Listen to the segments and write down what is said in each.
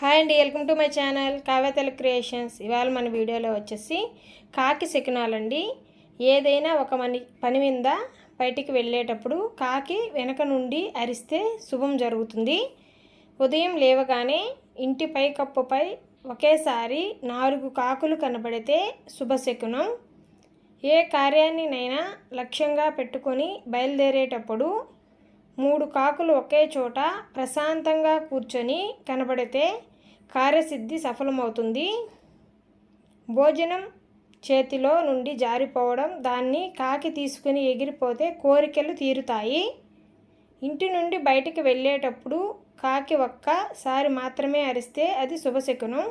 Hi అండి welcome to my channel కావ్యతలు creations. ఇవాళ మన వీడియోలో వచ్చేసి కాకి శకునాలండి. ఏదైనా ఒక మని పని మీద బయటికి వెళ్ళేటప్పుడు కాకి వెనక నుండి అరిస్తే శుభం జరుగుతుంది. ఉదయం లేవగానే ఇంటి పైకప్పుపై ఒకేసారి నాలుగు కాకులు కనబడితే శుభశకునం ఏ కార్యాన్నినైనా లక్ష్యంగా పెట్టుకొని బయలుదేరేటప్పుడు మూడు కాకులు ఒకే చోట ప్రశాంతంగా కూర్చొని కనబడితే కార్యసిద్ధి సఫలమవుతుంది. భోజనం చేతిలో నుండి జారిపోవడం దాన్ని కాకి తీసుకుని ఎగిరిపోతే కోరికలు తీరుతాయి. ఇంటి నుండి బయటికి వెళ్ళేటప్పుడు కాకి ఒక్కసారి మాత్రమే అరిస్తే అది శుభశకునం.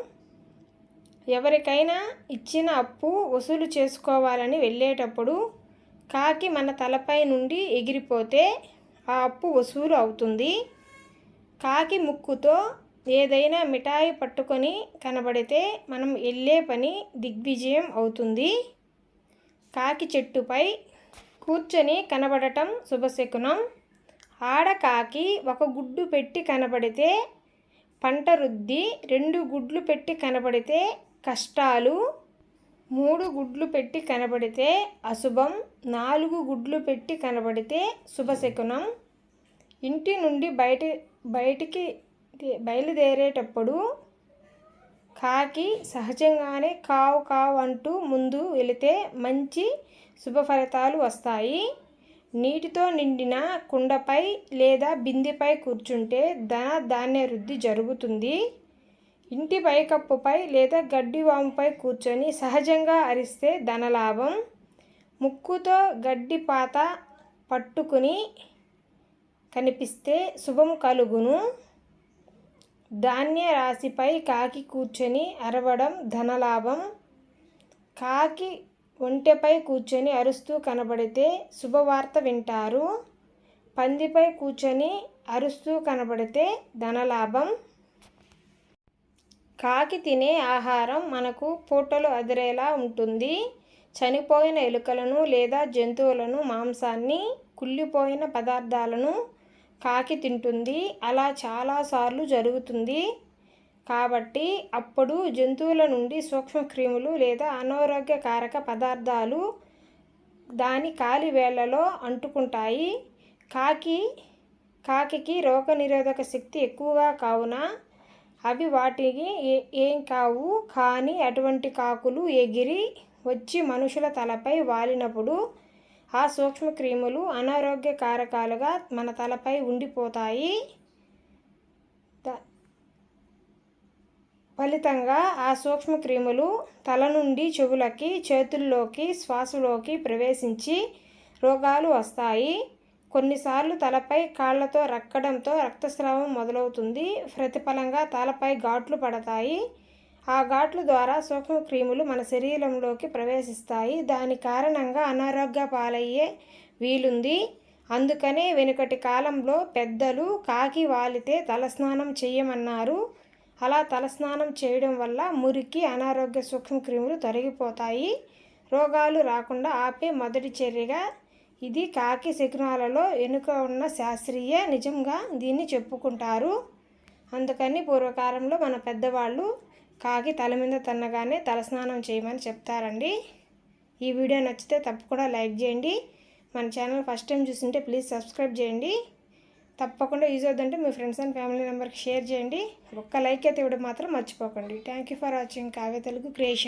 ఎవరికైనా ఇచ్చిన అప్పు వసూలు చేసుకోవాలని వెళ్ళేటప్పుడు కాకి మన తలపై నుండి ఎగిరిపోతే ఆ అప్పు వసూలు అవుతుంది. కాకి ముక్కుతో ఏదైనా మిఠాయి పట్టుకొని కనబడితే మనం వెళ్ళే పని దిగ్విజయం అవుతుంది. కాకి చెట్టుపై కూర్చొని కనబడటం శుభశకునం. ఆడకాకి ఒక గుడ్డు పెట్టి కనబడితే పంట రుద్ది రెండు గుడ్లు పెట్టి కనబడితే కష్టాలు మూడు గుడ్లు పెట్టి కనబడితే అశుభం నాలుగు గుడ్లు పెట్టి కనబడితే శుభశకునం. ఇంటి నుండి బయట బయటికి బయలుదేరేటప్పుడు కాకి సహజంగానే కావు కావు అంటూ ముందు వెళితే మంచి శుభ ఫలితాలు వస్తాయి. నీటితో నిండిన కుండపై లేదా బిందెపై కూర్చుంటే ధన ధాన్య వృద్ధి జరుగుతుంది. ఇంటి పైకప్పుపై లేదా గడ్డి వాముపై కూర్చొని సహజంగా అరిస్తే ధనలాభం ముక్కుతో గడ్డి పాత పట్టుకుని కనిపిస్తే శుభం కలుగును. ధాన్య రాశిపై కాకి కూర్చొని అరవడం ధనలాభం. కాకి ఒంటెపై కూర్చొని అరుస్తూ కనబడితే శుభవార్త వింటారు. పందిపై కూర్చొని అరుస్తూ కనబడితే ధనలాభం. కాకి తినే ఆహారం మనకు పూటలు అదిరేలా ఉంటుంది. చనిపోయిన ఎలుకలను లేదా జంతువులను మాంసాన్ని కుళ్ళిపోయిన పదార్థాలను కాకి తింటుంది. అలా చాలాసార్లు జరుగుతుంది. కాబట్టి అప్పుడు జంతువుల నుండి సూక్ష్మక్రిములు లేదా అనారోగ్యకారక పదార్థాలు దాని కాలి వేళ్ళలో అంటుకుంటాయి. కాకి కాకికి రోగనిరోధక శక్తి ఎక్కువగా కావున అవి వాటికి ఏం కావు. కానీ అటువంటి కాకులు ఎగిరి వచ్చి మనుషుల తలపై వాలినప్పుడు ఆ సూక్ష్మ క్రిములు అనారోగ్య కారకాలుగా మన తలపై ఉండిపోతాయి. ఫలితంగా ఆ సూక్ష్మక్రిములు తల నుండి చెవులకి చేతుల్లోకి శ్వాసలోకి ప్రవేశించి రోగాలు వస్తాయి. కొన్నిసార్లు తలపై కాళ్ళతో రక్కడంతో రక్తస్రావం మొదలవుతుంది. ప్రతిఫలంగా తలపై ఘాట్లు పడతాయి. ఆ ఘాట్ల ద్వారా సూక్ష్మక్రిములు మన శరీరంలోకి ప్రవేశిస్తాయి. దాని కారణంగా అనారోగ్య పాలయ్యే వీలుంది. అందుకనే వెనుకటి కాలంలో పెద్దలు కాకి వాలితే తలస్నానం చేయమన్నారు అలా తలస్నానం చేయడం వల్ల మురికి అనారోగ్య సూక్ష్మక్రిములు తొలగిపోతాయి. రోగాలు రాకుండా ఆపే మొదటి చర్యగా ఇది కాకి శకునాలలో వెనుక ఉన్న శాస్త్రీయ నిజంగా దీన్ని చెప్పుకుంటారు. అందుకని పూర్వకాలంలో మన పెద్దవాళ్ళు కాకి తల మీద తన్నగానే తలస్నానం చేయమని చెప్తారండి. ఈ వీడియో నచ్చితే తప్పకుండా లైక్ చేయండి. మన ఛానల్ ఫస్ట్ టైం చూసుంటే ప్లీజ్ సబ్స్క్రైబ్ చేయండి. తప్పకుండా యూజ్ అవుతుందంటే మీ ఫ్రెండ్స్ అండ్ ఫ్యామిలీ మెంబర్కి షేర్ చేయండి. ఒక్క లైక్ అయితే ఇవ్వడం మాత్రం మర్చిపోకండి. Thank you for watching Kavya Telugu creation.